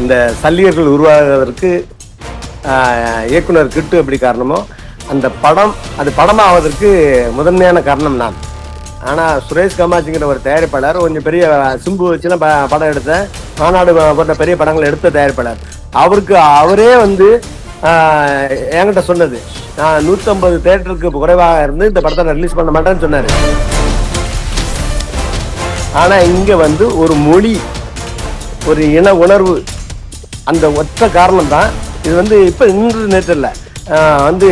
இந்த சல்லியர்கள் உருவாகுவதற்கு இயக்குனர் கிட்டு எப்படி காரணமோ அந்த படம் அது படமாவதற்கு முதன்மையான காரணம் நான். ஆனால் சுரேஷ் காமாட்சிங்கிற ஒரு தயாரிப்பாளர் கொஞ்சம் பெரிய சிம்பு வச்சுலாம் ப படம் எடுத்தேன் மாநாடு போன்ற பெரிய படங்கள் எடுத்த தயாரிப்பாளர். அவருக்கு அவரே வந்து என்கிட்ட சொன்னது நான் நூற்றம்பது தேட்டருக்கு குறைவாக இருந்து இந்த படத்தை ரிலீஸ் பண்ண மாட்டேன்னு சொன்னார். ஆனால் இங்கே வந்து ஒரு மொழி ஒரு இன உணர்வு அந்த ஒற்ற காரணம் தான் இது வந்து இப்போ இன்று நேற்று இல்லை. வந்து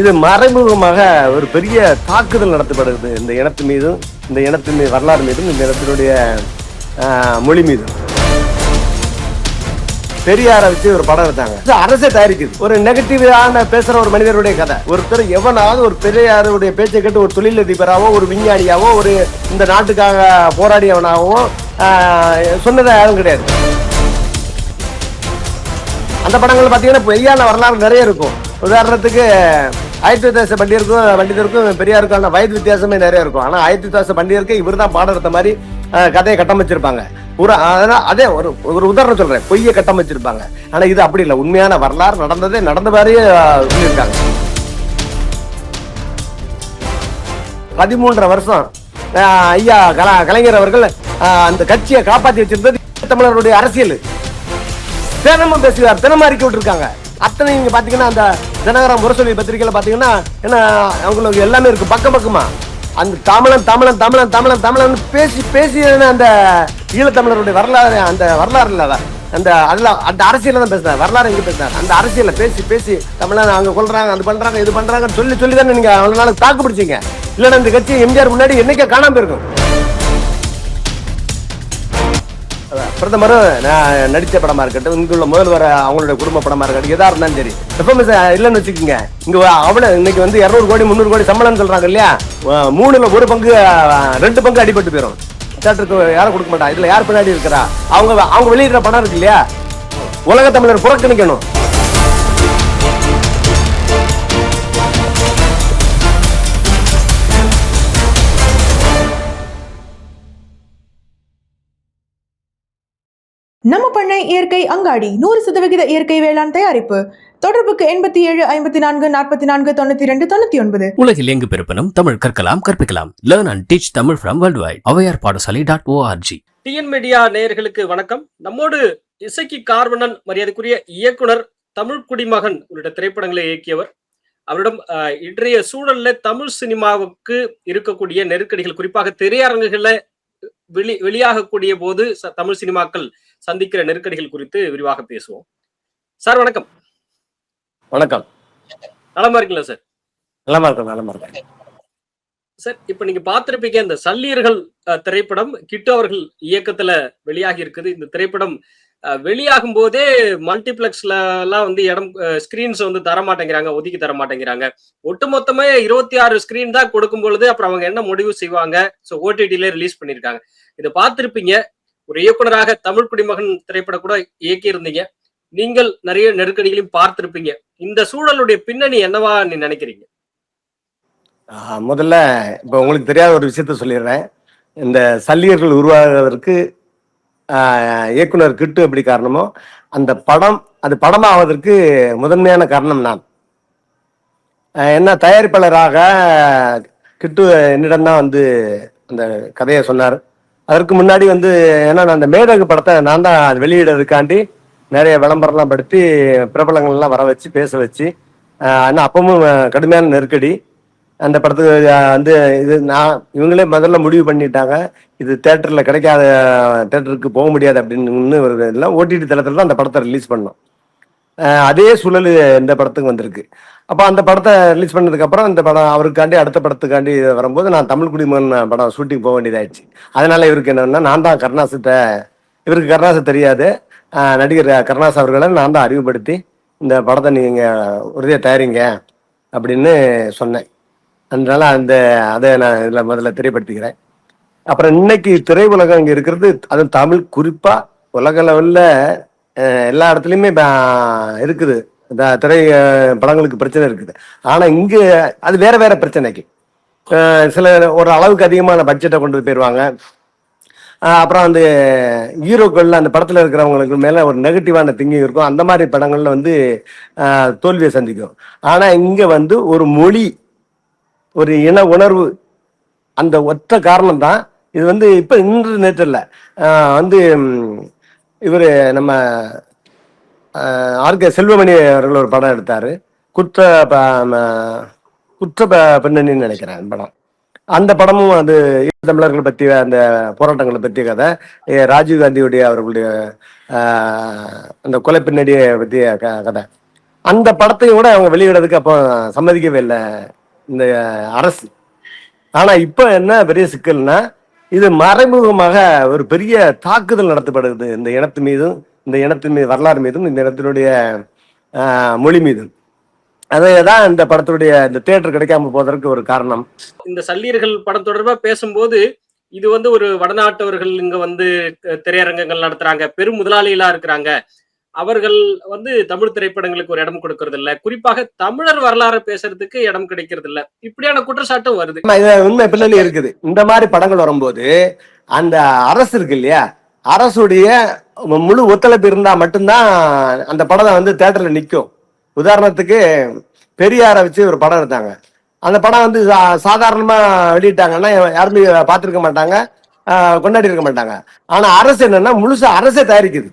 இது மறைமுகமாக ஒரு பெரிய தாக்குதல் நடத்தப்படுகிறது இந்த இனத்து மீதும் இந்த இனத்தின் மீது வரலாறு மீதும் இந்த இனத்தினுடைய மொழி மீதும். பெரியாரை வச்சு ஒரு படம் எடுத்தாங்க. அரசே தயாரிக்குது. ஒரு நெகட்டிவான பேசுற ஒரு மனிதருடைய கதை. ஒருத்தர் எவனாவது ஒரு பெரியாருடைய பேச்சை கேட்டு ஒரு தொழிலதிபராகவோ ஒரு விஞ்ஞானியாவோ ஒரு இந்த நாட்டுக்காக போராடியவனாகவோ சொன்னதை யாரும் கிடையாது. அந்த படங்கள் பார்த்தீங்கன்னா பொய்யான வரலாறு நிறைய இருக்கும். உதாரணத்துக்கு ஆயிரத்தி வித்தியாச பண்டிதருக்கும் பண்டிதருக்கும் பெரியாருக்கான வயது வித்தியாசமே நிறைய இருக்கும். ஆனால் ஆயிரத்தி தாச பண்டிதருக்கு இவர் தான் பாடம் எடுத்த மாதிரி கதையை கட்டமைச்சிருப்பாங்க. ஒரு அதனால அதே ஒரு ஒரு உதாரணம் சொல்றேன். பொய்யை கட்டமைச்சிருப்பாங்க. ஆனா இது அப்படி இல்லை. உண்மையான வரலாறு நடந்ததே நடந்த மாதிரியே சொல்லியிருக்காங்க. பதிமூன்றரை வருஷம் ஆஹ், ஐயா கல கலைஞர் அவர்கள் ஆஹ், அந்த கட்சியை காப்பாத்தி வச்சிருந்தது தமிழருடைய அரசியல். தினமும் பேசுவார் தினமும் அறிக்கை விட்டுருக்காங்க. அத்தனை நீங்க பாத்தீங்கன்னா அந்த தினகரன் முரசொலி பத்திரிகையில பாத்தீங்கன்னா என்ன அவங்களுக்கு எல்லாமே இருக்கு. பக்கம் பக்கமா. அந்த தமிழன் தமிழன் தமிழன் தமிழன் தமிழன் பேசி பேசி அந்த ஈழத்தமிழருடைய வரலாறு அந்த வரலாறு இல்லாத அந்த அதுல அந்த அரசியல தான் பேசுறாரு. வரலாறு எங்க பேசுறாரு? அந்த அரசியல பேசி பேசி தமிழன் அங்க கொள்றாங்க அது பண்றாங்க இது பண்றாங்கன்னு சொல்லி சொல்லி தானே நீங்க அவ்வளவு நாளுக்கு தாக்கு பிடிச்சீங்க. இல்லைன்னா இந்த கட்சி எம்ஜிஆர் முன்னாடி என்னைக்கே காணாம போயிருக்கும். பிரதமர் நான் நடித்த படமா இருக்கட்டும் இங்குள்ள முதல்வர் அவங்களுடைய குடும்ப படமா இருக்கட்டும் எதா இருந்தாலும் சரி. எஃப்எம்எஸ் இல்லைன்னு வச்சுக்கோங்க. இங்க அவ்வளவு இன்னைக்கு வந்து இருநூறு கோடி முந்நூறு கோடி சம்பளம் சொல்றாங்க இல்லையா? மூணுல ஒரு பங்கு ரெண்டு பங்கு அடிபட்டு போயிடும் தேட்டருக்கு யாரும் கொடுக்க மாட்டா. இதுல யார் பின்னாடி இருக்கிறா? அவங்க அவங்க வெளியிடுற படம் இருக்கு இல்லையா? உலக தமிழர் புறக்கணிக்கணும். நம்ம பண்ணை இயற்கை அங்காடி நூறு சதவிகித இயற்கை வேளாண் தயாரிப்பு. தொடர்புக்கு எண்பத்தி ஏழு ஐம்பத்தி நான்கு நாற்பத்தி நான்கு தொண்ணூத்தி ரெண்டு தொண்ணூத்தி ஒன்பது உலகில் எங்கு பிறப்பினும் தமிழ் கற்கலாம் கற்பிக்கலாம். Learn and teach Tamil from world wide Avvaiyar Padasalai dot O R G TN media நேயர்களுக்கு வணக்கம். நம்மோடு இசைக்கு கார்வணன் மரியாதைக்குரிய இயக்குனர் தமிழ் குடிமகன் உள்ளிட்ட திரைப்படங்களை இயக்கியவர். அவரிடம் இன்றைய சூழல்ல தமிழ் சினிமாவுக்கு இருக்கக்கூடிய நெருக்கடிகள் குறிப்பாக திரையரங்குகள்ல வெளி வெளியாகக்கூடிய போது ச- தமிழ் சினிமாக்கள் சந்திக்கிற நெருக்கடிகள் குறித்து விரிவாக பேசுவோம். சார் வணக்கம். வணக்கம். நலமா இருக்கீங்களா சார்? நலமா இருக்கும் நலமா இருக்கும். சார் இப்ப நீங்க பார்த்திருப்பீங்க இந்த சல்லீர்கள் அஹ், திரைப்படம் கிட்டு அவர்கள் இயக்கத்துல வெளியாகி இருக்குது. இந்த திரைப்படம் வெளியாகும் போதே மல்டிபிளெக்ஸ்ல எல்லாம் வந்து இடம் ஸ்கிரீன்ஸ் வந்து தர மாட்டேங்கிறாங்க ஒதுக்கி தர மாட்டேங்கிறாங்க ஒட்டுமொத்தமே இருபத்தி ஆறு ஸ்கிரீன் தான் கொடுக்கும் பொழுது அப்புறம் அவங்க என்ன முடிவு செய்வாங்க? ஸோ ஓடிடில ரிலீஸ் பண்ணிருக்காங்க. இதை பார்த்திருப்பீங்க ஒரு இயக்குனராக தமிழ் குடிமகன் திரைப்படம் கூட இயக்கியிருந்தீங்க. நீங்கள் நிறைய நெருக்கடிகளையும் பார்த்திருப்பீங்க. இந்த சூழலுடைய பின்னணி என்னவா நீ நினைக்கிறீங்க? முதல்ல இப்போ உங்களுக்கு தெரியாத ஒரு விஷயத்த சொல்லிடுறேன். இந்த சல்லியர்கள் உருவாகுவதற்கு ஆஹ் இயக்குனர் கிட்டு எப்படி காரணமோ அந்த படம் அது படமாவதற்கு முதன்மையான காரணம் நான். என்ன தயாரிப்பாளராக கிட்டு என்னிடம் தான் வந்து அந்த கதையை சொன்னார். அதற்கு முன்னாடி வந்து ஏன்னா நான் அந்த மேடகு படத்தை நான் தான் அது வெளியிடறதுக்காண்டி நிறைய விளம்பரம்லாம் படுத்தி பிரபலங்கள்லாம் வர வச்சு பேச வச்சு ஆனால் ஆனா அப்பவும் கடுமையான நெருக்கடி. அந்த படத்துக்கு வந்து இது நான் இவங்களே முதல்ல முடிவு பண்ணிட்டாங்க. இது தேட்டரில் கிடைக்காத தேட்டருக்கு போக முடியாது அப்படின்னு ஒரு எல்லாம் ஓடிடி தளத்தில் தான் அந்த படத்தை ரிலீஸ் பண்ணோம். அதே சூழல் இந்த படத்துக்கு வந்திருக்கு. அப்போ அந்த படத்தை ரிலீஸ் பண்ணதுக்கப்புறம் இந்த படம் அவருக்காண்டி அடுத்த படத்துக்காண்டி வரும்போது நான் தமிழ் குடிமகன் படம் ஷூட்டிங் போக வேண்டியதாயிடுச்சு. அதனால இவருக்கு என்னன்னா நான் தான் கருணாசத்தை இவருக்கு கருணாசு தெரியாது. நடிகர் கருணாஸ் அவர்களை நான் தான் அறிவுப்படுத்தி இந்த படத்தை நீங்கள் உறுதியாக தயாரிங்க அப்படின்னு சொன்னேன். அதனால அந்த அதை நான் இதில் முதல்ல தெரியப்படுத்திக்கிறேன். அப்புறம் இன்னைக்கு திரையுலகம் இங்கே இருக்கிறது அதுவும் தமிழ் குறிப்பாக உலக லெவலில் எல்லா இடத்துலையுமே இருக்குது. இந்த திரை படங்களுக்கு பிரச்சனை இருக்குது. ஆனா இங்க அது வேற வேற பிரச்சனைக்கு. சில ஒரு அளவுக்கு அதிகமான பட்ஜெட்டை கொண்டு போயிடுவாங்க அப்புறம் அந்த ஹீரோக்கள்ல அந்த படத்துல இருக்கிறவங்களுக்கு மேல ஒரு நெகட்டிவான திங்கிங் இருக்கும். அந்த மாதிரி படங்கள்ல வந்து தோல்வியை சந்திக்கும். ஆனா இங்க வந்து ஒரு மொழி ஒரு இன உணர்வு அந்த ஒற்ற காரணம் தான் இது வந்து இப்ப இன்று நேற்று இல்லை வந்து இவர் நம்ம ஆர்கே செல்வமணி அவர்கள் ஒரு படம் எடுத்தார். குற்ற ப- ம- குற்ற ப- பின்னணின்னு நினைக்கிறேன் படம். அந்த படமும் அது தமிழர்கள் பற்றிய அந்த போராட்டங்களை பற்றிய கதை. ராஜீவ் காந்தியுடைய அவர்களுடைய அந்த கொலை பின்னணியை பற்றிய க- கதை. அந்த படத்தையும் கூட அவங்க வெளியிடறதுக்கு அப்போ சம்மதிக்கவே இல்லை இந்த அரசு. ஆனால் இப்போ என்ன பெரிய சிக்கல்னா இது மறைமுகமாக ஒரு பெரிய தாக்குதல் நடத்தப்படுது இந்த இனத்து மீதும் இந்த இனத்தின் மீது வரலாறு மீதும் இந்த இனத்தினுடைய ஆஹ், மொழி மீதும். அதுதான் இந்த படத்துடைய இந்த தியேட்டர் கிடைக்காம போவதற்கு ஒரு காரணம். இந்த சல்லீர்கள் படம் தொடர்பா பேசும்போது இது வந்து ஒரு வடநாட்டவர்கள் இங்க வந்து திரையரங்கங்கள் நடத்துறாங்க பெரும் முதலாளிகளா இருக்கிறாங்க. அவர்கள் வந்து தமிழ் திரைப்படங்களுக்கு ஒரு இடம் கொடுக்கறது இல்ல குறிப்பாக தமிழர் வரலாறு பேசுறதுக்கு இடம் கிடைக்கிறது இல்ல இப்படியான குற்றச்சாட்டும் வருது. உண்மை பிள்ளை இருக்குது. இந்த மாதிரி படங்கள் வரும்போது அந்த அரசு இருக்கு இல்லையா? அரசுடைய முழு ஒத்துழைப்பு இருந்தா மட்டும்தான் அந்த படம் வந்து தேட்டர்ல நிற்கும் உதாரணத்துக்கு பெரியாரை வச்சு ஒரு படம் எடுத்தாங்க. அந்த படம் வந்து சா- சாதாரணமா வெளியிட்டாங்கன்னா யாருமே பார்த்துருக்க மாட்டாங்க கொண்டாடி இருக்க மாட்டாங்க. ஆனா அரசு என்னன்னா முழுசா அரசே தயாரிக்குது.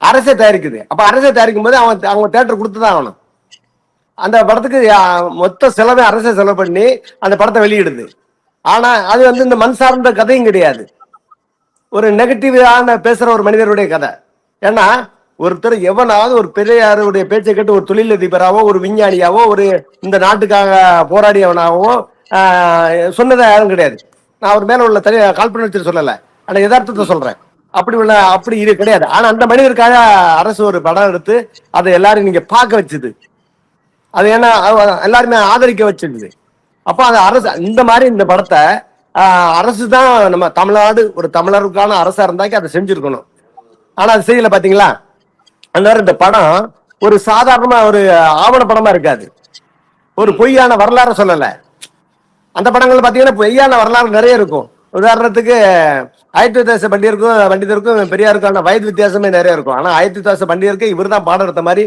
அரசே தயாரிக்குது. அப்ப அரசே தயாரிக்கும் போது அவங்க அவங்க தேட்டர் கொடுத்துதான் ஆகணும். அந்த படத்துக்கு மொத்த செலவை அரசே செலவு பண்ணி அந்த படத்தை வெளியிடுது. ஆனா அது வந்து இந்த மண் சார்ந்த கதையும் கிடையாது. ஒரு நெகட்டிவான பேசுற ஒரு மனிதருடைய கதை. ஏன்னா ஒருத்தர் எவனாவது ஒரு பெரியாருடைய பேச்சை கேட்டு ஒரு தொழிலதிபராகவோ ஒரு விஞ்ஞானியாவோ ஒரு இந்த நாட்டுக்காக போராடியவனாகவோ ஆஹ், யாரும் கிடையாது. நான் அவர் மேல உள்ள தனி காழ்ப்புணர்ச்சி சொல்லலை. ஆனா யதார்த்தத்தை சொல்றேன். அப்படி உள்ள அப்படி இது கிடையாது. ஆனா அந்த மனிதருக்காக அரசு ஒரு படம் எடுத்து அதை எல்லாரும் நீங்க பார்க்க வச்சுது. அது ஏன்னா எல்லாருமே ஆதரிக்க வச்சிருந்தது. அப்போ அந்த அரசு இந்த மாதிரி இந்த படத்தை அரசு தான் நம்ம தமிழ்நாடு ஒரு தமிழருக்கான அரசா இருந்தாக்கி அதை செஞ்சிருக்கணும். ஆனா அது செய்யல பாத்தீங்களா? அந்த மாதிரி இந்த படம் ஒரு சாதாரணமா ஒரு ஆவண படமா இருக்காது. ஒரு பொய்யான வரலாறு சொல்லல. அந்த படங்கள் பாத்தீங்கன்னா பொய்யான வரலாறு நிறைய இருக்கும். உதாரணத்துக்கு ஆயிரத்தி தேச பண்டிதருக்கும் பண்டிதருக்கும் பெரியாருக்கான வயது வித்தியாசமே நிறைய இருக்கும். ஆனா ஆயிரத்தி தேச பண்டிதருக்கு இவர் தான் பாடம் எடுத்த மாதிரி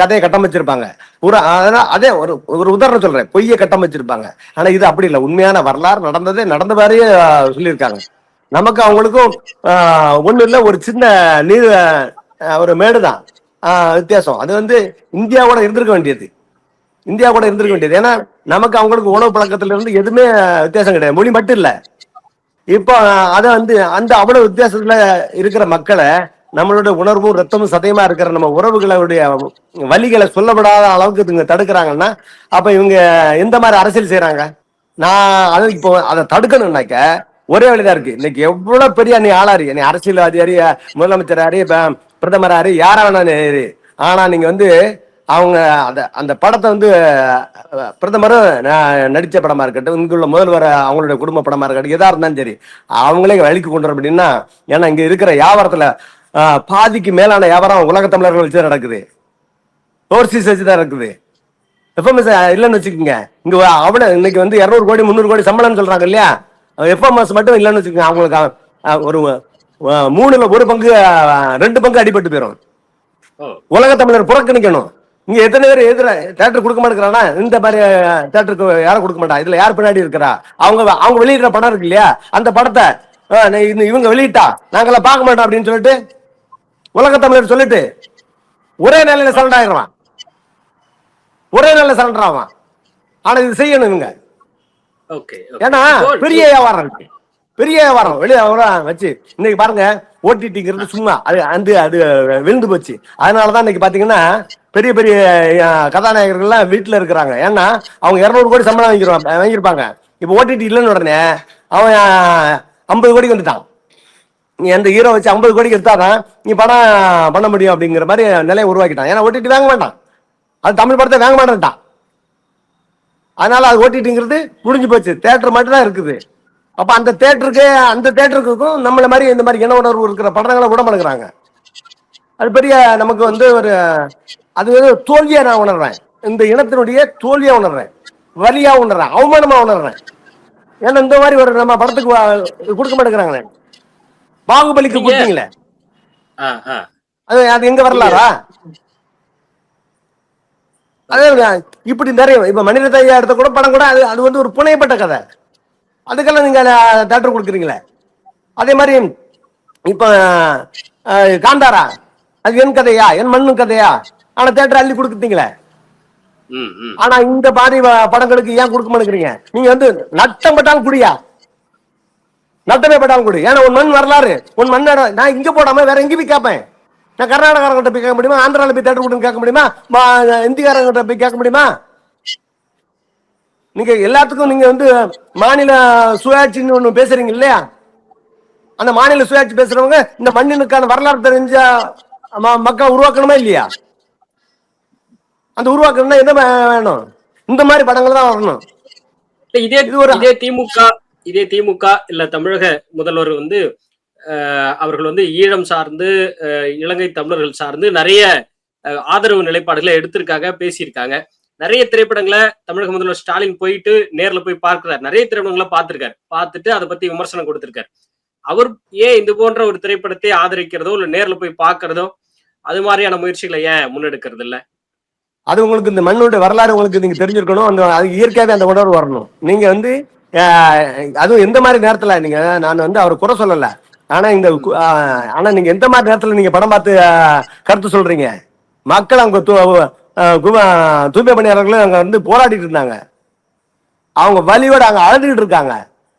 கதையை கட்டமைச்சிருப்பாங்க. ஒரு அதனால அதே ஒரு ஒரு உதாரணம் சொல்றேன். பொய்யை கட்டமைச்சிருப்பாங்க. ஆனா இது அப்படி இல்லை. உண்மையான வரலாறு நடந்ததே நடந்த மாதிரியே சொல்லியிருக்காங்க. நமக்கு அவங்களுக்கும் ஆஹ், ஒண்ணும் ஒரு சின்ன நீர் ஒரு மேடு தான். வித்தியாசம். அது வந்து இந்தியாவோட இருந்திருக்க வேண்டியது. இந்தியா கூட இருந்திருக்க வேண்டியது. ஏன்னா நமக்கு அவங்களுக்கு உணவு பழக்கத்துல இருந்து எதுவுமே வித்தியாசம் கிடையாது. மொழி மட்டும் இல்லை. இப்போ அத வந்து அந்த அவ்வளவு வித்தியாசத்துல இருக்கிற மக்களை நம்மளோட உணர்வும் ரத்தமும் சதயமா இருக்கிற நம்ம உறவுகளுடைய வழிகளை சொல்லப்படாத அளவுக்கு இவங்க தடுக்கிறாங்கன்னா அப்ப இவங்க எந்த மாதிரி அரசியல் செய்யறாங்க நான் அது இப்போ அதை தடுக்கணும்னாக்க ஒரே வழிதான் இருக்கு. இன்னைக்கு எவ்வளவு பெரிய நீ ஆளாரு? நீ அரசியல்வாதியாரு முதலமைச்சராரு ப- பிரதமராரு யாரா வேணாலும் ஆனா நீங்க வந்து அவங்க அந்த அந்த படத்தை வந்து பிரதமரும் ந- நடிச்ச படமா இருக்கட்டும் இங்குள்ள முதல்வர் அவங்களுடைய குடும்ப படமா இருக்கட்டும் எதா இருந்தாலும் சரி அவங்களே வழிக்கு கொண்டு வர அப்படின்னா ஏன்னா இங்க இருக்கிற வியாபாரத்துல பாதிக்கு மேலான வியாபாரம் உலக தமிழர்கள் வச்சு தான் நடக்குது. ஓவர்சீஸ் வச்சு தான் இருக்குது எஃப்எம்எஸ் இல்லைன்னு வச்சுக்கோங்க. இங்க அவ்வளவு இன்னைக்கு வந்து இருநூறு கோடி முந்நூறு கோடி சம்பளம்னு சொல்றாங்க இல்லையா? எஃப்எம்எஸ் மட்டும் இல்லைன்னு வச்சுக்கோங்க அவங்களுக்கு ஒரு மூணுல ஒரு பங்கு ரெண்டு பங்கு அடிபட்டு போயிடும். உலக தமிழர் புறக்கணிக்கணும். இங்க எத்தனை பேர் எதிர தேட்டர் கொடுக்க மாட்டேங்கிறானா? இந்த மாதிரி தேட்டருக்கு யாரும் கொடுக்க மாட்டா? இதுல யார் பின்னாடி இருக்கிறா? அவங்க அவங்க வெளியிடுற படம் இருக்கு இல்லையா? அந்த படத்தை இவங்க வெளியிட்டா? நாங்களாம் பார்க்க மாட்டோம் அப்படின்னு சொல்லிட்டு உலக தமிழர் சொல்லிட்டு ஒரே நிலையில சரண்டர் ஆயிடுவான். ஒரே நிலையில சரண்டர் ஆவான். ஆனா இது செய்யணும் இவங்க. ஓகே ஏன்னா பெரிய வியாபாரம் இருக்கு. பெரிய வியாபாரம். வெளியே வச்சு. இன்னைக்கு பாருங்க ஓடிடிங்கிறது சும்மா. அது வந்து அது விழுந்து போச்சு. அதனாலதான் இன்னைக்கு பாத்தீங்கன்னா பெரிய பெரிய கதாநாயகர்கள்லாம் வீட்டுல இருக்கிறாங்க. ஏன்னா அவங்க இருநூறு கோடி சம்பளம் வாங்கிடுவாங்க வாங்கியிருப்பாங்க. இப்போ ஓடிடி இல்லைன்னு உடனே அவன் ஐம்பது கோடிக்கு வந்துட்டான். நீ அந்த ஹீரோ வச்சு ஐம்பது கோடிக்கு எடுத்தாதான் நீ படம் பண்ண முடியும் அப்படிங்கிற மாதிரி நிலையை உருவாக்கிட்டான். ஏன்னா ஓடிடி வாங்க மாட்டான். அது தமிழ் படத்தை வாங்க மாட்டேன்ட்டான். அதனால அது ஓட்டிட்டுங்கிறது முடிஞ்சு போச்சு. தேட்டர் மட்டும் தான் இருக்குது. அப்ப அந்த தேட்டருக்கு அந்த தேட்டருக்கும் நம்மள மாதிரி இந்த மாதிரி இன உணர்வு இருக்கிற படங்களை விட மாட்டேங்கிறாங்க அது பெரிய நமக்கு வந்து ஒரு அது வந்து தோல்வியா நான் உணர்றேன். இந்த இனத்தினுடைய தோல்வியா உணர்றேன். வலியா உணர்றேன். அவமானமா உணர்றேன். ஏன்னா இந்த மாதிரி ஒரு நம்ம படத்துக்கு கொடுக்க மாட்டேங்கிறாங்களே. பாகுபலிக்கு கொடுத்தீங்களே. ஆ, ஆ. அது அது எங்க வரலாறா? அதே இப்படி நிறைய இப்ப மணிரத்ன ஐயா எடுத்த கூட படம் கூட அது அது வந்து ஒரு புனையப்பட்ட கதை. அதுக்கெல்லாம் நீங்க தேட்டர் கொடுக்குறீங்களே? அதே மாதிரி இப்ப காந்தாரா? அது என் கதையா? என் மண்ணு கதையா? ஆனா தேட்டர் அள்ளி கொடுக்குறீங்களே. ஆனா இந்த மாதிரி படங்களுக்கு ஏன் கொடுக்க மாட்டேங்கிறீங்க? நீங்க வந்து நட்டம் பட்டாலும் குடியா? நட்டமே பட்டாலும் குடி. ஏன்னா உன் மண் வரலாறு உன் மண். நான் இங்க போடாம வேற எங்க போய் கேட்பேன் நான் கர்நாடகாரங்கிட்ட போய் கேட்க முடியுமா? ஆந்திரால போய் தேட்டர் கொடுன்னு கேட்க முடியுமா? இந்திக்காரங்கிட்ட போய் கேட்க முடியுமா? நீங்க எல்லாத்துக்கும் நீங்க வந்து மாநில சுயாட்சின்னு ஒண்ணு பேசுறீங்க இல்லையா? அந்த மாநில சுயாட்சி பேசுறவங்க இந்த மண்ணினுக்கான வரலாறு தெரிஞ்ச மக்கள் உருவாக்கணுமா இல்லையா? அந்த உருவாக்கணும்னா என்ன வேணும்? இந்த மாதிரி படங்கள் தான் வரணும். இதே இது ஒரு- இதே திமுக இதே திமுக இல்ல தமிழக முதல்வர் வந்து அவர்கள் வந்து ஈழம் சார்ந்து இலங்கை தமிழர்கள் சார்ந்து நிறைய ஆதரவு நிலைப்பாடுகளை எடுத்திருக்காங்க பேசியிருக்காங்க. நிறைய திரைப்படங்களை தமிழக முதல்வர் ஸ்டாலின் போயிட்டு நேர்ல போய் பார்க்கிறார். நிறைய திரைப்படங்களை பார்த்திருக்காரு. பார்த்துட்டு அதை பத்தி விமர்சனம் கொடுத்திருக்காரு. அவர் ஏன் இது போன்ற ஒரு திரைப்படத்தை ஆதரிக்கிறதோ இல்ல நேர்ல போய் பார்க்கறதோ அது மாதிரியான முயற்சிகளை ஏன் முன்னெடுக்கிறது இல்ல? அது உங்களுக்கு இந்த மண்ணோட வரலாறு உங்களுக்கு நீங்க தெரிஞ்சிருக்கணும். அந்த அது இயற்கையாவே அந்த உணர்வு வரணும். நீங்க வந்து அதுவும் எந்த மாதிரி நேரத்துல நீங்க நான் வந்து அவர் குறை சொல்லல. ஆனா இந்த ஆனா நீங்க எந்த மாதிரி நேரத்துல நீங்க படம் பார்த்து கருத்து சொல்றீங்க? மக்கள் அவங்க தூய்மை பணியாளர்களும் அங்கே வந்து போராடிட்டு இருந்தாங்க. அவங்க வலியோட அங்கே அழுதுகிட்டு இருக்காங்க.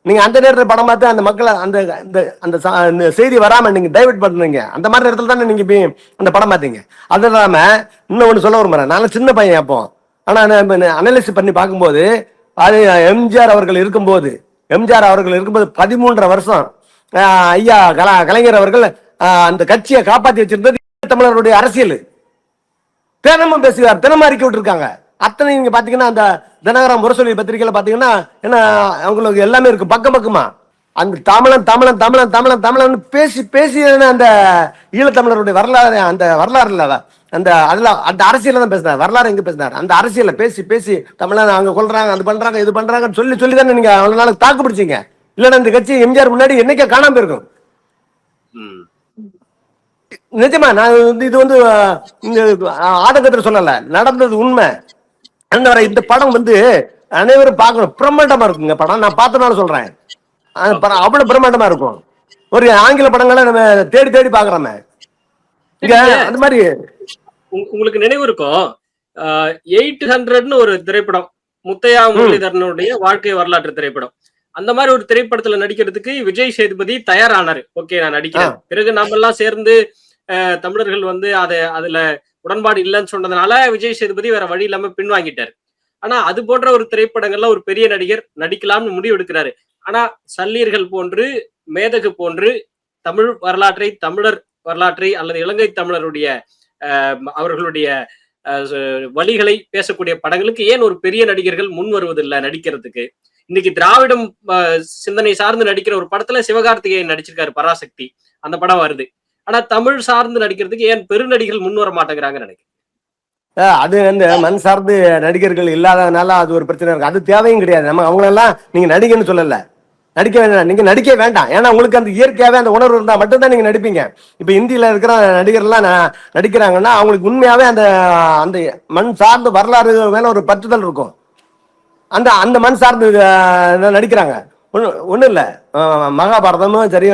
நீங்கள் அந்த நேரத்தில் படம் பார்த்து அந்த மக்களை அந்த அந்த அந்த ச- அந்த செய்தி வராமல் நீங்கள் டைவெர்ட் பண்ணுறீங்க அந்த மாதிரி இடத்துல தானே நீங்கள் அந்த படம் பார்த்தீங்க. அது இல்லாமல் இன்னும் ஒன்று சொல்ல விரும்புறேன். நான் சின்ன பையன் அப்போ. ஆனால் அனலிசிஸ் பண்ணி பார்க்கும்போது அது எம்ஜிஆர் அவர்கள் இருக்கும்போது எம்ஜிஆர் அவர்கள் இருக்கும்போது பதிமூன்றரை வருஷம் ஐயா கலா கலைஞர் அவர்கள் அந்த கட்சியை காப்பாற்றி வச்சிருந்தது தமிழருடைய அரசியல். தினமும் பேசுவார் தினமும் அறிக்கை விட்டுருக்காங்க. அத்தனை நீங்க பாத்தீங்கன்னா அந்த தினகரன் முரசொலி பத்திரிகையில பாத்தீங்கன்னா என்ன அவங்களுக்கு எல்லாமே இருக்கு. பக்கம் பக்கமா. அந்த தமிழன் தமிழன் தமிழன் தமிழன் தமிழன் பேசி பேசி அந்த ஈழத்தமிழருடைய வரலாறு அந்த வரலாறு இல்ல அந்த அதுல அந்த அரசியல தான் பேசினார். வரலாறு எங்க பேசினார்? அந்த அரசியல பேசி பேசி தமிழன் அங்க கொள்றாங்க அது பண்றாங்க இது பண்றாங்கன்னு சொல்லி சொல்லி தானே நீங்க அவ்வளவு நாளுக்கு தாக்கு பிடிச்சீங்க. இல்லைன்னா இந்த கட்சி எம்ஜிஆர் முன்னாடி என்னைக்கே காணாம போயிருக்கும். ம். நிஜமா நான் வந்து இது வந்து ஆதங்கத்துல சொல்லல. நடந்தது உண்மை. அந்த வர இந்த படம் வந்து அனைவரும் பார்க்கணும். பிரம்மாண்டமா இருக்குங்க படம். நான் பார்த்தனால சொல்றேன். படம் அவ்வளவு பிரம்மாண்டமா இருக்கும். ஒரு ஆங்கில படங்களை நம்ம தேடி தேடி பாக்குறோமே இங்க அந்த மாதிரி உங்க- உங்களுக்கு நினைவு இருக்கும் எயிட் ஹண்ட்ரட்னு ஒரு திரைப்படம். முத்தையா முரளிதரனுடைய வாழ்க்கை வரலாற்று திரைப்படம். அந்த மாதிரி ஒரு திரைப்படத்துல நடிக்கிறதுக்கு விஜய் சேதுபதி தயாரானாரு. ஓகே நான் நடிக்கிறேன். பிறகு நம்ம எல்லாம் சேர்ந்து தமிழர்கள் வந்து அதை அதுல உடன்பாடு இல்லைன்னு சொன்னதுனால விஜய் சேதுபதி வேற வழி இல்லாம பின்வாங்கிட்டார். ஆனா அது போன்ற ஒரு திரைப்படங்கள்ல ஒரு பெரிய நடிகர் நடிக்கலாம்னு முடிவு எடுக்கிறாரு ஆனா சல்லீர்கள் போன்று மேதகு போன்று தமிழ் வரலாற்றை தமிழர் வரலாற்றை அல்லது இலங்கை தமிழருடைய அஹ், அவர்களுடைய அஹ், வழிகளை பேசக்கூடிய படங்களுக்கு ஏன் ஒரு பெரிய நடிகர்கள் முன் வருவதில்லை நடிக்கிறதுக்கு? இன்னைக்கு திராவிடம் சிந்தனை சார்ந்து நடிக்கிற ஒரு படத்துல சிவகார்த்திகேயன் நடிச்சிருக்காரு பராசக்தி. அந்த படம் வருது. ஆனா தமிழ் சார்ந்து நடிக்கிறதுக்கு ஏன் பெருநடிகள் முன் வர மாட்டேங்கிறாங்கன்னு நினைக்கிறேன். அது அந்த மண் சார்ந்து நடிகர்கள் இல்லாதனால அது ஒரு பிரச்சனை இருக்கு. அது தேவையும் கிடையாது. நம்ம அவங்களெல்லாம் நீங்க நடிகன்னு சொல்லல. நடிக்க வேண்டாம். நீங்க நடிக்க வேண்டாம். ஏன்னா உங்களுக்கு அந்த இயற்கையாவே அந்த உணர்வு இருந்தா மட்டும்தான் நீங்க நடிப்பீங்க. இப்ப இந்தியில இருக்கிற நடிகர்லாம் ந- நடிக்கிறாங்கன்னா அவங்களுக்கு உண்மையாவே அந்த அந்த மண் சார்ந்த வரலாறு மேல ஒரு பற்றுதல் இருக்கும். அந்த அந்த மண் சார்ந்து நடிக்கிறாங்க. ஒன்று ஒன்றும் இல்லை. மகாபாரதமும் சரி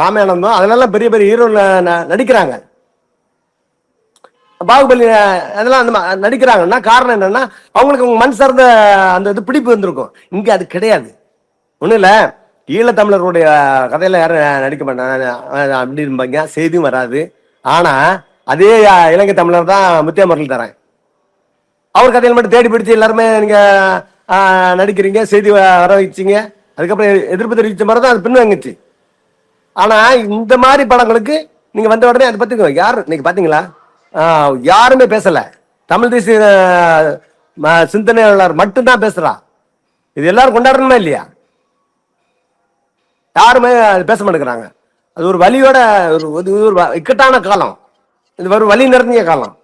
ராமாயணமும் அதெல்லாம் பெரிய பெரிய ஹீரோவில் நடிக்கிறாங்க. பாகுபலி அதெல்லாம் அந்த நடிக்கிறாங்கன்னா காரணம் என்னன்னா அவங்களுக்கு அவங்க மண் சார்ந்த அந்த இது பிடிப்பு வந்திருக்கும் இங்கே அது கிடையாது. ஒன்றும் இல்லை. ஈழத்தமிழர்களுடைய கதையில் யாரும் நடிக்க மாட்டாங்க. அஹ், அப்படி செய்தியும் வராது. ஆனால் அதே இலங்கை தமிழர் தான் முத்தியா முரளி தரேன் அவர் கதையில் மட்டும் தேடி பிடிச்சி எல்லாருமே நீங்கள் நடிக்கிறீங்க செய்தி வ- வர வச்சிங்க. அதுக்கப்புறம் எதிர்ப்பு தெரிவித்த மாதிரி தான் அது பின்வாங்கிச்சு ஆனா இந்த மாதிரி படங்களுக்கு நீங்க வந்த உடனே அதை பத்தி யாரு இன்னைக்கு பாத்தீங்களா? யாருமே பேசல. தமிழ் தேசிய சிந்தனையாளர் மட்டும்தான் பேசுறா. இது எல்லாரும் கொண்டாடணுமா இல்லையா? யாருமே அது பேச மாட்டேங்கிறாங்க. அது ஒரு வழியோட ஒரு ஒரு ஒரு இக்கட்டான காலம். இது ஒரு வழி நிறைஞ்ச காலம்.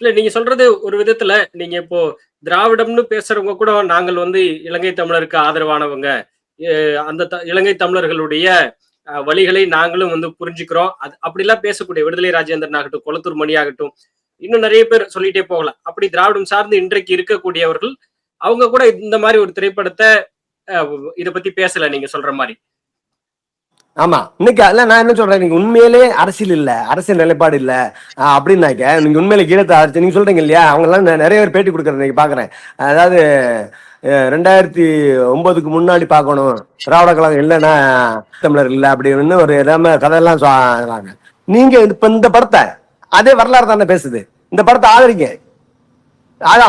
இல்ல நீங்க சொல்றது ஒரு விதத்துல நீங்க இப்போ திராவிடம்னு பேசுறவங்க கூட நாங்கள் வந்து இலங்கை தமிழருக்கு ஆதரவானவங்க. அந்த த- இலங்கை தமிழர்களுடைய அஹ், வழிகளை நாங்களும் வந்து புரிஞ்சுக்கிறோம். அது அப்படிலாம் பேசக்கூடிய விடுதலை ராஜேந்திரன் ஆகட்டும் கொளத்தூர் மணி ஆகட்டும் இன்னும் நிறைய பேர் சொல்லிட்டே போகலாம். அப்படி திராவிடம் சார்ந்து இன்றைக்கு இருக்கக்கூடியவர்கள் அவங்க கூட இந்த மாதிரி ஒரு திரைப்படத்தை இதை இத பத்தி பேசல நீங்க சொல்ற மாதிரி. ஆமா. இன்னைக்கு அல்ல நான் என்ன சொல்றேன்? நீங்க உண்மையிலே அரசியல் இல்ல அரசியல் நிலைப்பாடு இல்ல. அப்படின்னாக்க நீங்க உண்மையில கீழத்தை அரசு நீங்க சொல்றீங்க இல்லையா? அவங்க எல்லாம் நிறைய பேர் பேட்டி கொடுக்கறது இன்னைக்கு பாக்குறேன். அதாவது ரெண்டாயிரத்தி ஒன்பதுக்கு முன்னாடி பார்க்கணும். திராவிட கழகம் இல்லைன்னா தமிழர் இல்ல அப்படின்னு ஒரு எல்லாமே கதையெல்லாம் சொல்றாங்க. நீங்க இப்ப இந்த படத்தை அதே வரலாறு தானே பேசுது. இந்த படத்தை ஆதரிங்க.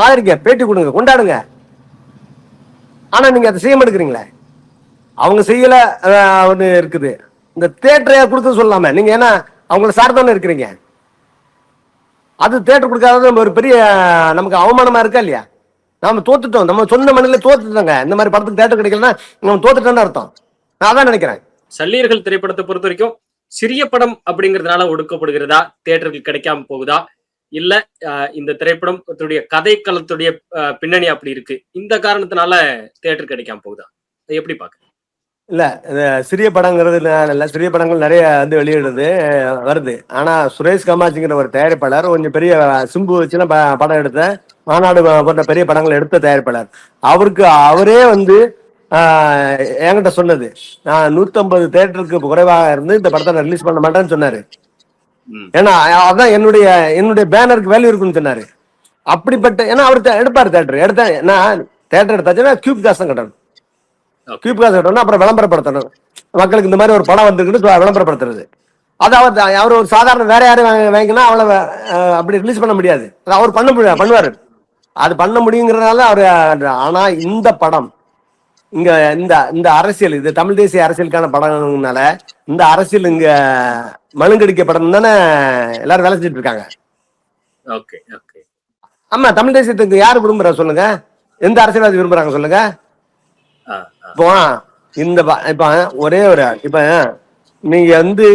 ஆதரிங்க. பேட்டி கொடுங்க கொண்டாடுங்க. ஆனா நீங்க அதை செய்ய மாட்டேங்கிறீங்களே அவங்க செய்யல ஒன்று இருக்குது. இந்த தேட்டரை கொடுக்க சொல்லாம நீங்க ஏன்னா அவங்கள சார்தானே இருக்கிறீங்க. அது தேட்டர் கொடுக்காதது நம்ம ஒரு பெரிய நமக்கு அவமானமா இருக்கா இல்லையா? நாம தோத்துட்டோம். நம்ம சொந்த மண்ணில தோத்துட்டோங்க. இந்த மாதிரி படத்துக்கு தேட்டர் கிடைக்கலன்னா நம்ம தோத்துட்டோம்னு அர்த்தம். நான் அதான் நினைக்கிறேன். சல்லீர்கள் திரைப்படத்தை பொறுத்த வரைக்கும் சிறிய படம் அப்படிங்கிறதுனால ஒடுக்கப்படுகிறதா? தேட்டருக்கு கிடைக்காம போகுதா? இல்ல இந்த திரைப்படம் கதை களத்துடைய பின்னணி அப்படி இருக்கு. இந்த காரணத்தினால தேட்டர் கிடைக்காம போகுதா? அதை எப்படி பாக்க இல்ல சிறிய படங்கிறது நல்ல சிறிய படங்கள் நிறைய வந்து வெளியிடுது வருது ஆனா சுரேஷ் காமாட்சிங்கிற ஒரு தயாரிப்பாளர் கொஞ்சம் பெரிய சிம்பு வச்சுலாம் படம் எடுத்த மாநாடு போன்ற பெரிய படங்கள் எடுத்த தயாரிப்பாளர் அவருக்கு அவரே வந்து என்கிட்ட சொன்னது நான் நூத்தம்பது தேட்டருக்கு குறைவாக இருந்து இந்த படத்தை ரிலீஸ் பண்ண மாட்டேன்னு சொன்னாரு. ஏன்னா அதான் என்னுடைய என்னுடைய பேனருக்கு வேல்யூ இருக்குன்னு சொன்னாரு அப்படிப்பட்ட ஏன்னா அவர் எடுப்பாரு தேட்டர் எடுத்தா நான் தேட்டர் எடுத்தாச்சுன்னா கியூப் காசு தான் கட்டணும். கியூப் காசு கட்டணும் அப்புறம் விளம்பரப்படுத்தணும். மக்களுக்கு இந்த மாதிரி ஒரு படம் வந்திருக்குன்னு விளம்பரப்படுத்துறது. அது அவர் அவர் ஒரு சாதாரண வேற யாரும் வாங்க- வாங்கினா அவளை அப்படி ரிலீஸ் பண்ண முடியாது. அவர் பண்ண முடியாது பண்ணுவாரு. அது பண்ண முடியுங்கிறதுனால அவர் ஆனா இந்த படம் இங்க இந்த இந்த அரசியல் இது தமிழ் தேசிய அரசியலுக்கான படம்னால இந்த அரசியல் இங்க மழுங்கடிக்க படம் தானே எல்லாரும் வேலை செஞ்சுட்டு இருக்காங்க. ஓகே ஓகே ஆமா தமிழ் தேசியத்துக்கு யார் விரும்புறா சொல்லுங்க? எந்த அரசியல்வாதி விரும்புறாங்க சொல்லுங்க? இப்போ இந்த இப்ப ஒரே ஒரு இப்ப நீங்க வந்து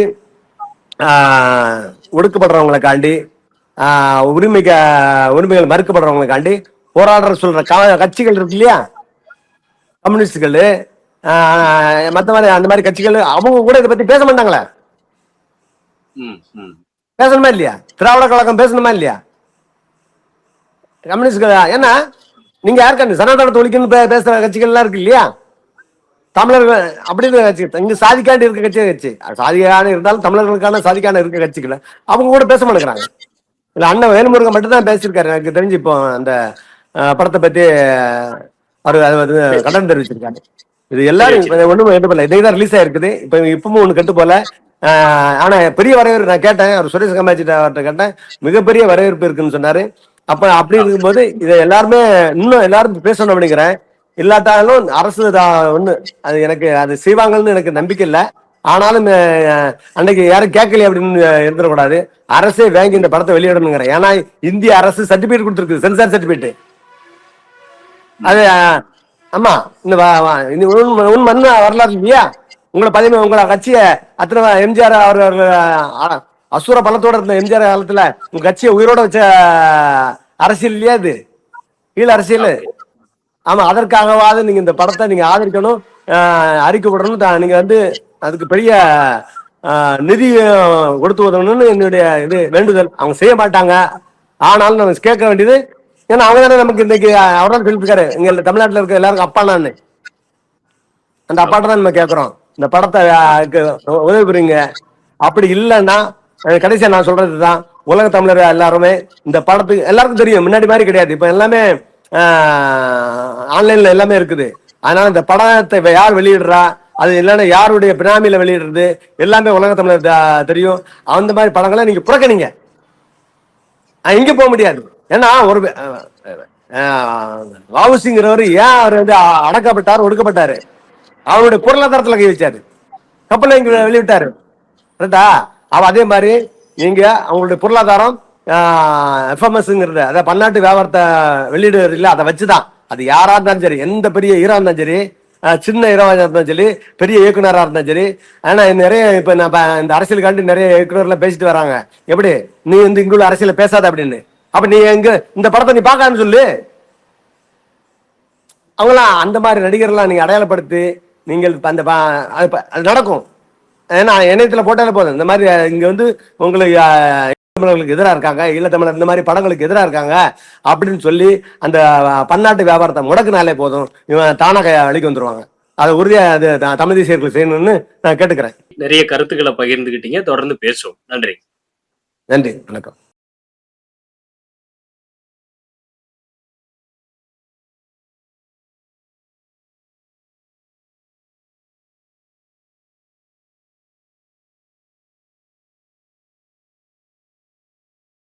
ஒடுக்கப்படுறவங்களுக்காண்டி உரிமைக்க உரிமைகள் மறுக்கப்படுறவங்களுக்காண்டி போராடுற சொல்ற கட்சிகள் இருக்கு இல்லையா? கம்யூனிஸ்டுகள் மத்த மாதிரி அந்த மாதிரி கட்சிகள் அவங்க கூட இதை பத்தி பேச மாட்டாங்களே? பேசணுமா இல்லையா? திராவிட கழகம் பேசணுமா இல்லையா? கம்யூனிஸ்ட் ஏன்னா நீங்க யாருக்கா சனாதனத்தை ஒழிக்கணும்னு பேசுற கட்சிகள் எல்லாம் இருக்கு இல்லையா? தமிழர்கள் அப்படின்னு கட்சி. இங்க சாதிக்காண்டி இருக்க கட்சி கட்சி. சாதிக்கான இருந்தாலும் தமிழர்களுக்கான சாதிக்கான இருக்க கட்சிகள். அவங்க கூட பேச மாட்டேங்கிறாங்க. இல்ல அண்ணன் வேலுமுருகன் மட்டும் தான் பேசியிருக்காரு. எனக்கு தெரிஞ்சு இப்போ அந்த படத்தை பத்தி அவர் அது வந்து கடன் தெரிவிச்சிருக்காரு. இது எல்லாரும் ஒண்ணும் என்ன பண்ணல இதே தான் ரிலீஸ் ஆயிருக்குது. இப்ப இப்பவும் ஒண்ணு கெட்டு போல. ஆஹ் ஆனா பெரிய வரவேற்பு நான் கேட்டேன். அவர் சுரேஷ் கமாச்சி அவர்கிட்ட கேட்டேன். மிகப்பெரிய வரவேற்பு இருக்குன்னு சொன்னாரு. அப்ப அப்படி இருக்கும்போது இதை எல்லாருமே இன்னும் எல்லாரும் பேசணும் அப்படிங்கிறேன். இல்லாட்டாலும் அரசு தான் ஒண்ணு. அது எனக்கு அது செய்வாங்கன்னு எனக்கு நம்பிக்கை இல்லை. ஆனாலும் அன்னைக்கு யாரும் கேட்கலையே அப்படின்னு இருந்துடக்கூடாது. அரசே வாங்கி இந்த படத்தை வெளியிடணுங்கிறேன். ஏன்னா இந்திய அரசு சர்டிபிகேட் கொடுத்துருக்கு. சென்சார் சர்டிபிகேட் அது ஆமா இந்த வா- உன் வரலாறு இல்லையா? உங்களை பதிவு உங்களை கட்சியை அத்தனை எம்ஜிஆர் அவர் அசுர பலத்தோட இருந்த எம்ஜிஆர் காலத்துல உங்க கட்சியை உயிரோட வச்ச அரசியல் இல்லையா இது? ஈழ அரசியல். ஆமா அதற்காகவாது நீங்க இந்த படத்தை நீங்க ஆதரிக்கணும் அறிக்கை விடணும் நீங்க வந்து அதுக்கு பெரிய நிதி கொடுத்து உதவணும்னு என்னுடைய இது வேண்டுதல். அவங்க செய்ய மாட்டாங்க. ஆனாலும் நம்ம கேட்க வேண்டியது ஏன்னா அவங்க தானே நமக்கு இன்னைக்கு அவர்தான் சொல்லியிருக்காரு இங்க தமிழ்நாட்டில் இருக்க எல்லாருக்கும் அப்பா நான். அந்த அப்பாட்ட தான் நம்ம கேட்கறோம். இந்த படத்தை உதவி புரியுங்க. அப்படி இல்லைன்னா கடைசியா நான் சொல்றதுதான். உலக தமிழர் எல்லாருமே இந்த படத்துக்கு எல்லாருக்கும் தெரியும். முன்னாடி மாதிரி கிடையாது. இப்ப எல்லாமே ஆன்லைன்ல எல்லாமே இருக்குது. அதனால இந்த படத்தை இப்ப யார் வெளியிடுறா? அது இல்லைன்னா யாருடைய பினாமியில வெளியிடுறது? எல்லாமே உலக தமிழர் த- தெரியும். அந்த மாதிரி படங்களை நீங்க புறக்கணிங்க. இங்க போக முடியாது. ஏன்னா ஒரு வாவுசிங்கிறவர் ஏன் அவர் வந்து அடக்கப்பட்டார் ஒடுக்கப்பட்டாரு? அவருடைய பொருளாதாரத்துல கை வச்சாரு. கப்பலை இங்க வெளியிட்டாரு. கரெக்டா? அவ அதே மாதிரி நீங்க அவங்களுடைய பொருளாதாரம் எஃப்எம்எஸ்ங்கிறது அதாவது பன்னாட்டு வியாபாரத்தை வெளியிடுறது இல்லை அதை வச்சுதான். அது யாரா இருந்தாலும் சரி எந்த பெரிய ஹீரோ இருந்தாலும் சரி சின்ன ஹீரோவாக இருந்தாலும் சரி பெரிய இயக்குனராக இருந்தாலும் சரி. ஆனால் நிறைய இப்போ நான் ப- இந்த அரசியலுக்காண்டி நிறைய இயக்குனர்லாம் பேசிட்டு வராங்க. எப்படி? நீ வந்து இங்குள்ள அரசியல பேசாத அப்படின்னு. அப்போ நீ எங்க இந்த படத்தை நீ பார்க்கான்னு சொல்லு. அவங்களாம் அந்த மாதிரி நடிகர்லாம் நீங்கள் அடையாளப்படுத்தி நீங்கள் அந்த அது அது நடக்கும். ஏன்னா இணையத்துல போட்டாலே போதும். இந்த மாதிரி இங்க வந்து உங்களுக்கு தமிழர்களுக்கு எதிராக இருக்காங்க ஈழத்தமிழர் இந்த மாதிரி படங்களுக்கு எதிராக இருக்காங்க அப்படின்னு சொல்லி அந்த பன்னாட்டு வியாபாரத்தை முடக்குனாலே போதும். இவன் தானாக அழிக்க வந்துருவாங்க. அதை உறுதியா அது தமிழ் தேசியர்கள் செய்யணும்னு நான் கேட்டுக்கிறேன். நிறைய கருத்துக்களை பகிர்ந்துகிட்டீங்க. தொடர்ந்து பேசுவோம். நன்றி. நன்றி. வணக்கம்.